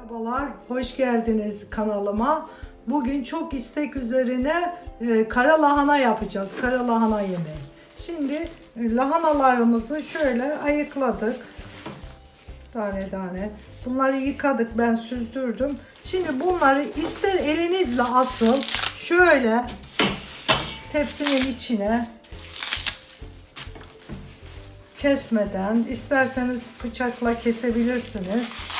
Merhabalar, hoş geldiniz kanalıma. Bugün çok istek üzerine e, kara lahana yapacağız. Kara lahana yemeği. Şimdi e, lahanalarımızı şöyle ayıkladık. Tane tane. Bunları yıkadık, ben süzdürdüm. Şimdi bunları ister elinizle asıl şöyle tepsinin içine kesmeden isterseniz bıçakla kesebilirsiniz.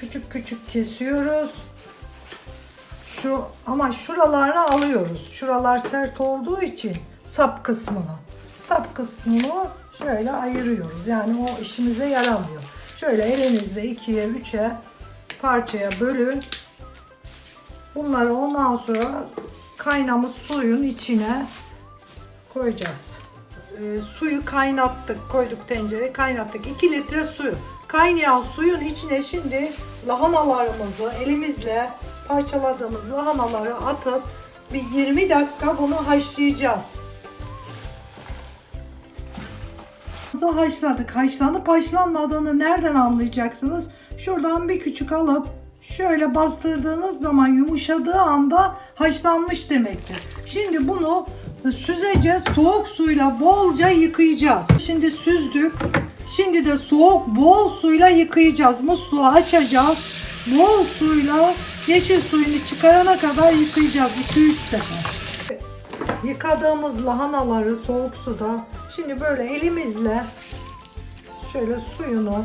Küçük küçük kesiyoruz. Şu ama şuralarını alıyoruz. Şuralar sert olduğu için sap kısmını. Sap kısmını şöyle ayırıyoruz. Yani o işimize yaramıyor. Şöyle elinizde ikiye, üçe parçaya bölün. Bunları ondan sonra kaynamış suyun içine koyacağız. Ee, suyu kaynattık, koyduk tencereye kaynattık. 2 litre suyu. Kaynayan suyun içine şimdi lahanalarımızı elimizle parçaladığımız lahanaları atıp bir 20 dakika bunu haşlayacağız. Haşladık. Haşlanıp haşlanmadığını nereden anlayacaksınız? Şuradan bir küçük alıp şöyle bastırdığınız zaman yumuşadığı anda haşlanmış demektir. Şimdi bunu süzeceğiz. Soğuk suyla bolca yıkayacağız. Şimdi süzdük. Şimdi de soğuk bol suyla yıkayacağız. Musluğu açacağız. Bol suyla yeşil suyunu çıkarana kadar yıkayacağız 2-3 sefer. Yıkadığımız lahanaları soğuk suda şimdi böyle elimizle şöyle suyunu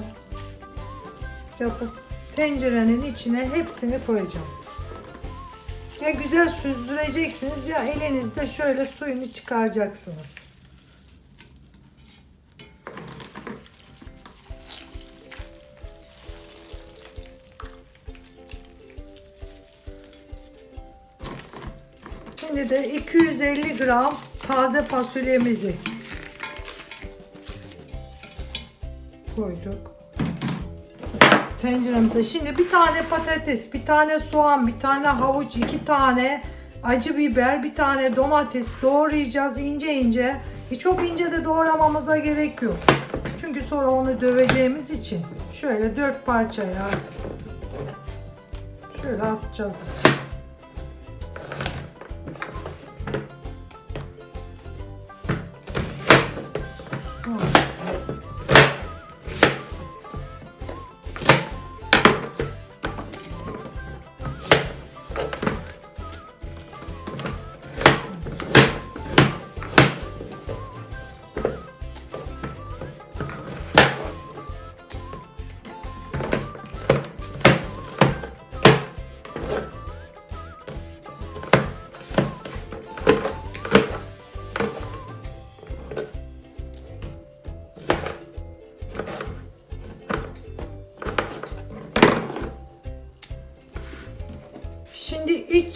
yapıp tencerenin içine hepsini koyacağız. Ya güzel süzdüreceksiniz ya elinizde şöyle suyunu çıkaracaksınız. Şimdi de 250 gram taze fasulyemizi koyduk tenceremize. Şimdi bir tane patates, bir tane soğan, bir tane havuç, iki tane acı biber, bir tane domates doğrayacağız ince ince. E çok ince de doğramamıza gerek yok. Çünkü sonra onu döveceğimiz için şöyle dört parçaya şöyle atacağız içine.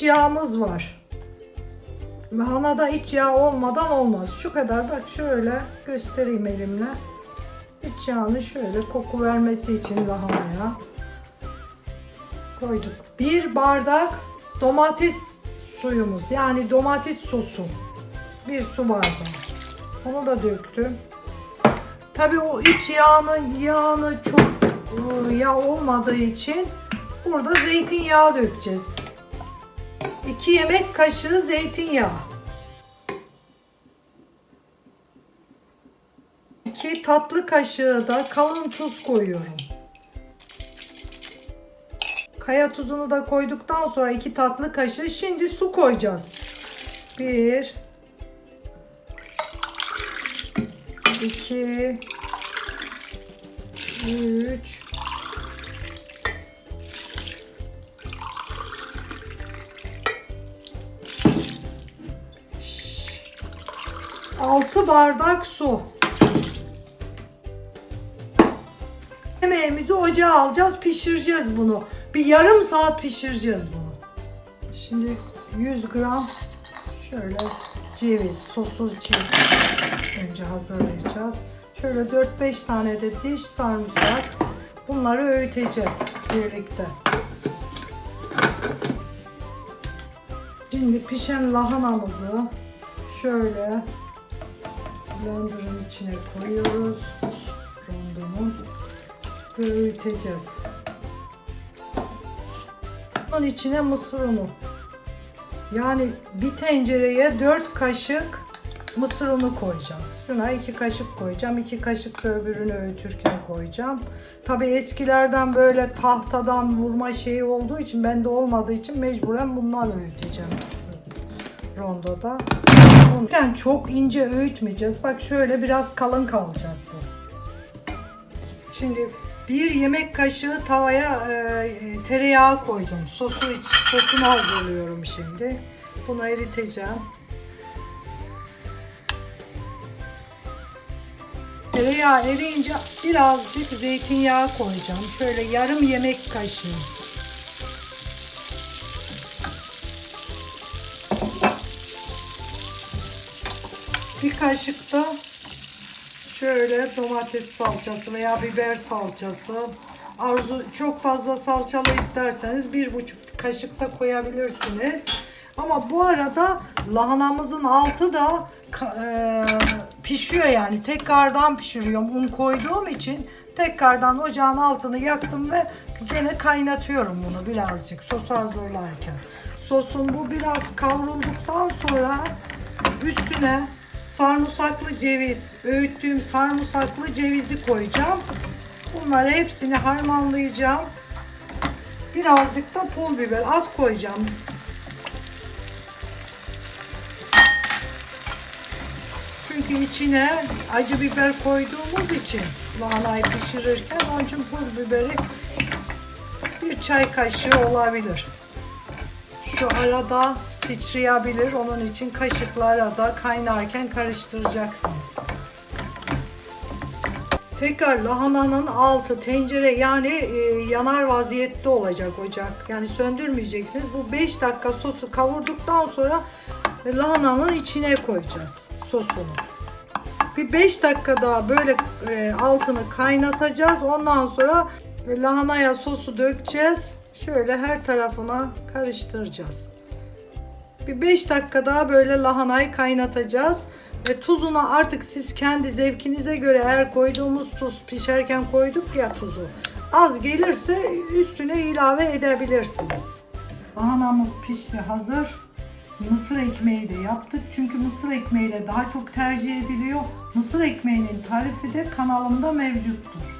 Yağımız var. Lahanada iç yağ olmadan olmaz. Şu kadar bak şöyle göstereyim elimle. İç yağını şöyle koku vermesi için lahanaya koyduk. Bir bardak domates suyumuz yani domates sosu. Bir su bardağı. Onu da döktüm. Tabii o iç yağının yağını çok ıı, yağ olmadığı için burada zeytinyağı dökeceğiz. 2 yemek kaşığı zeytinyağı. 2 tatlı kaşığı da kalın tuz koyuyorum. Kaya tuzunu da koyduktan sonra 2 tatlı kaşığı şimdi su koyacağız. 1 2 3 6 bardak su. Yemeğimizi ocağa alacağız, pişireceğiz bunu. Bir yarım saat pişireceğiz bunu. Şimdi 100 gram şöyle ceviz, sosuz ceviz önce hazırlayacağız. Şöyle 4-5 tane de diş sarımsak. Bunları öğüteceğiz birlikte. Şimdi pişen lahanamızı şöyle blenderın içine koyuyoruz. Rondonu. Öğüteceğiz. Bunun içine mısır unu. Yani bir tencereye 4 kaşık mısır unu koyacağız. Şuna 2 kaşık koyacağım. 2 kaşık da öbürünü öğütürken koyacağım. Tabi eskilerden böyle tahtadan vurma şeyi olduğu için bende olmadığı için mecburen bundan öğüteceğim. Rondoda. Yani çok ince öğütmeyeceğiz. Bak şöyle biraz kalın kalacak bu. Şimdi bir yemek kaşığı tavaya e, tereyağı koydum. Sosu iç, sosunu hazırlıyorum şimdi. Bunu eriteceğim. Tereyağı eriyince birazcık zeytinyağı koyacağım. Şöyle yarım yemek kaşığı. Bir kaşık da şöyle domates salçası veya biber salçası. Arzu çok fazla salçalı isterseniz bir buçuk kaşık da koyabilirsiniz. Ama bu arada lahanamızın altı da e, pişiyor yani tekrardan pişiriyorum un koyduğum için tekrardan ocağın altını yaktım ve gene kaynatıyorum bunu birazcık sosu hazırlarken. Sosun bu biraz kavrulduktan sonra üstüne sarımsaklı ceviz, öğüttüğüm sarımsaklı cevizi koyacağım. Bunları hepsini harmanlayacağım. Birazcık da pul biber az koyacağım. Çünkü içine acı biber koyduğumuz için lahanayı pişirirken onun için pul biberi bir çay kaşığı olabilir. Şu arada sıçrayabilir. Onun için kaşıklara da kaynarken karıştıracaksınız. Tekrar lahananın altı tencere yani e, yanar vaziyette olacak ocak. Yani söndürmeyeceksiniz. Bu 5 dakika sosu kavurduktan sonra lahananın içine koyacağız sosunu. Bir 5 dakika daha böyle e, altını kaynatacağız. Ondan sonra lahanaya sosu dökeceğiz. Şöyle her tarafına karıştıracağız. Bir 5 dakika daha böyle lahanayı kaynatacağız. Ve tuzunu artık siz kendi zevkinize göre eğer koyduğumuz tuz pişerken koyduk ya tuzu. Az gelirse üstüne ilave edebilirsiniz. Lahanamız pişti hazır. Mısır ekmeği de yaptık. Çünkü mısır ekmeğiyle daha çok tercih ediliyor. Mısır ekmeğinin tarifi de kanalımda mevcuttur.